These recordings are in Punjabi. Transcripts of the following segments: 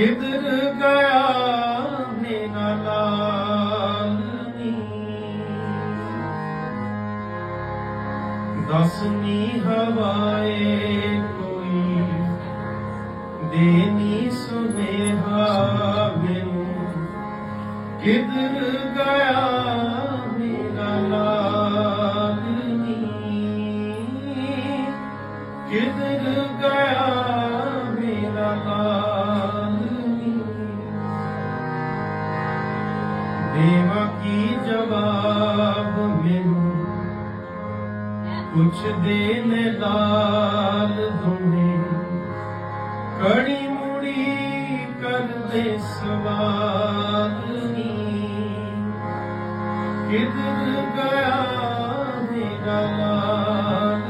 ਕਿਧਰ ਗਿਆ ਮੇਰਾ ਲਾਲ ਨੀ ਦਸਨੀ ਹਵਾਏ ਕੋਈ ਦੇਨੀ ਸੁਨੇਹਾ ਮੈਨੂੰ। ਕਿਧਰ ਗਿਆ ਮੇਰਾ ਲਾਲ ਨੀ ਕਿਧਰ ਗਿਆ ਕੁਛ ਨੇ ਲਾਲ ਦੁਨੀ ਕੜੀ ਮੁੜੀ ਕਰਦੇ ਸਵਾਲ ਨੀ। ਕਿਧਰ ਗਿਆ ਮੇਰਾ ਲਾਲ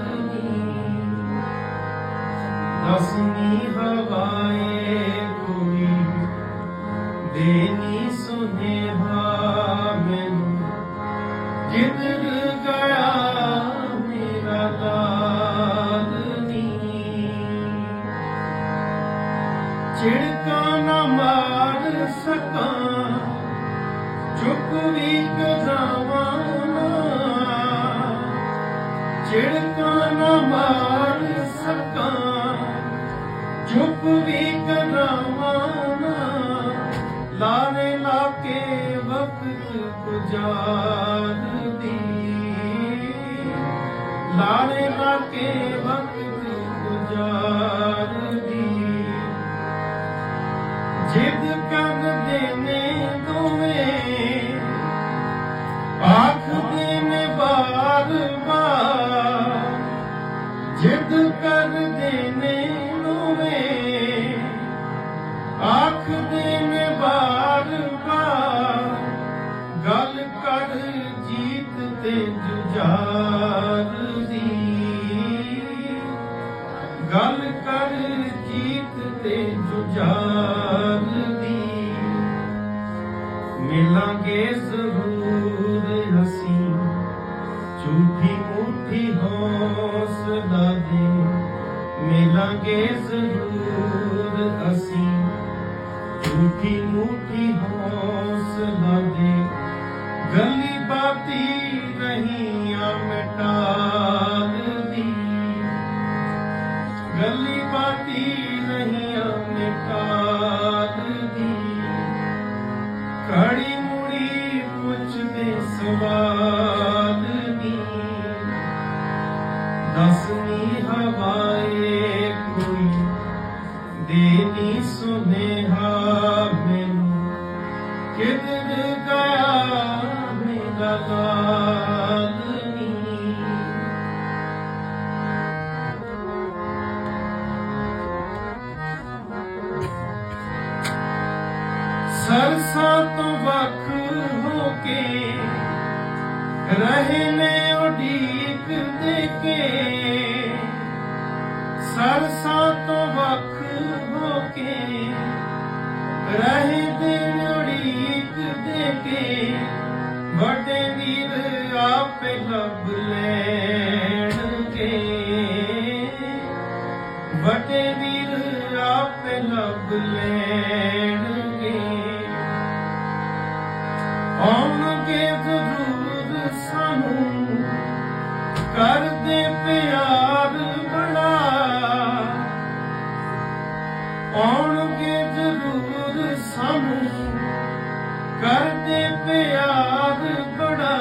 ਦਸਨੀ ਹਵਾਏ ਕੋਈ ਦੇਨੀ ਸੁਨੇਹਾ ਮੈਨੂੰ। ਕਿਧਰ ਚੁੱਪ ਵੀ ਕਰਾਵਾਂ ਨਾ ਨਾ ਮਾਰ ਸਕਾਂ ਚੁੱਪ ਵੀ ਕਰਾਵਾਂ ਨਾ ਲਾਰੇ ਲਾ ਕੇ ਵਕਤ ਗੁਜ਼ਾਰਦੀ ਲਾਰੇ ਲਾ ਕੇ ਵਕਤ ਗੁਜ਼ਾਰਦੀ ਆਖਦੇ ਨੇ ਬਾਰ ਬਾਰ ਗੱਲ ਕਰ ਜੀਤ ਤੇ ਜੁਝਾਰ ਦੀ। ਗੱਲ ਕਰ ਜੀਤ ਤੇ ਜੁਝਾਰ ਦੀ। ਮਿਲਾਂਗੇ ਜ਼ਰੂਰ ਅਸੀਂ ਝੂਠੀ ਮੂਠੀ ਹੌਸਲਾ ਦੇ। ਮਿਲਾਂਗੇ ਜ਼ਰੂਰ ਝੂਠੀ ਮੂਠੀ ਹੌਸਲਾ ਦੇ ਗਲੀ ਬਾਤੀ ਰਹੀਆਂ ਮਿਟਾਲ ਦੀ। ਗਲੀ ਬਾਤੀ ਰਹੀਆਂ ਮਿਟਾਲ ਦੀ। ਖੜੀ ਮੁੜੀ ਪੁੱਛਦੇ ਸਵਾਲ। ਕੇ। ਰਹੇ ਨੇ ਉਡੀਕ ਦੇ ਕੇ। ਸਰਸਾਂ ਤੋਂ ਵੱਖ ਹੋ ਕੇ। ਰਹੇ ਦੇ ਉਡੀਕ ਦੇ ਕੇ। ਵੱਡੇ ਵੀਰ ਆਪੇ ਲੱਭ ਲੈਣਗੇ। ਵੱਡੇ ਵੀਰ ਆਪੇ ਲੱਭ ਲੈ ਪਿਆਰ ਬੜਾ ਆਉਣਗੇ ਜ਼ਰੂਰ ਸਾਨੂੰ ਕਰਦੇ ਪਿਆਰ ਬੜਾ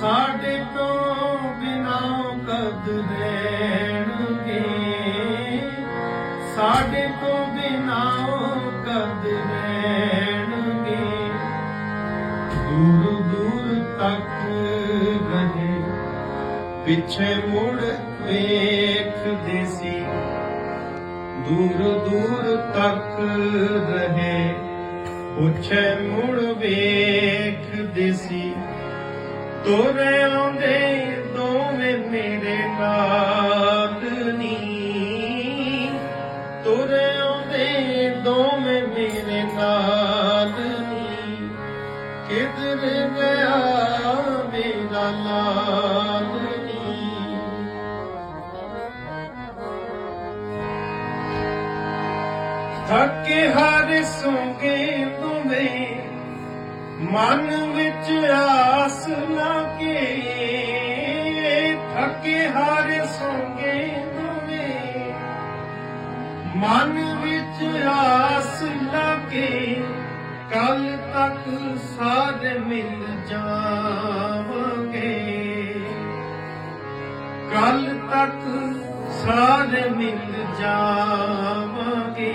ਸਾਡੇ ਤੋਂ ਬਿਨਾ ਕਦ ਰਹਿਣਗੇ? ਸਾਡੇ ਤੋਂ ਬਿਨਾ ਕਦ ਰਹਿਣਗੇ? ਦੂਰ ਪਿੱਛੇ ਮੁੜ ਵੇਖਦੇ ਸੀ। ਦੂਰ ਦੂਰ ਤੱਕ ਰਹੇ। ਪਿੱਛੇ ਮੁੜ ਵੇਖਦੇ ਸੀ। ਤੋਰੇ ਆਉਂਦੇ ਦੋਵੇਂ ਮੇਰੇ ਨਾਲ ਨੀ। ਤੋਰੇ ਆਉਂਦੇ ਦੋਵੇਂ ਮੇਰੇ ਨਾਲ ਨੀ। ਕਿਧਰ ਗਿਆ ਥੱਕੇ ਹਾਰੇ ਸੋਗੇ ਤੁਮੇ। ਮਨ ਵਿੱਚ ਆਸ ਲਾ ਕੇ ਥੱਕੇ ਹਾਰੇ ਸੋਗੇ ਤੁਮੇ। ਮਨ ਵਿੱਚ ਆਸ ਲਾ ਕੇ ਕੱਲ ਤੱਕ ਸਾਰ ਮਿਲ ਜਾਵਾਂਗੇ। ਕੱਲ ਤੱਕ ਸਾਰੇ ਮਿਲ ਜਾਵਾਂਗੇ।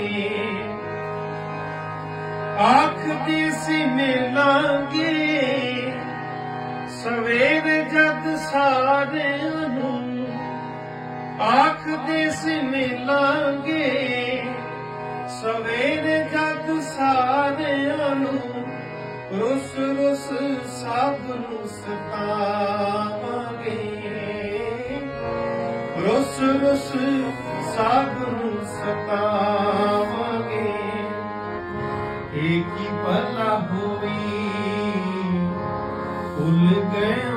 ਆਖਦੀ ਸੀ ਮਿਲਾਂਗੇ। ਸਵੇਰ ਜਦ ਸਾਰਿਆਂ ਨੂੰ ਆਖਦੇ ਸੀ ਮਿਲਾਂਗੇ। ਸਵੇਰ ਜਦ ਸਾਰਿਆਂ ਨੂੰ ਰੁਸ ਰੁਸ ਸਭ ਨੂੰ ਸਤਾਵਾਂਗੇ। ਰੁਸ ਰੁਸ ਸਭ ਨੂੰ ਸਤਾਵਾਂਗੇ ਇਹ ਭਲਾ ਹੋਈ ਭੁੱਲ ਗਏ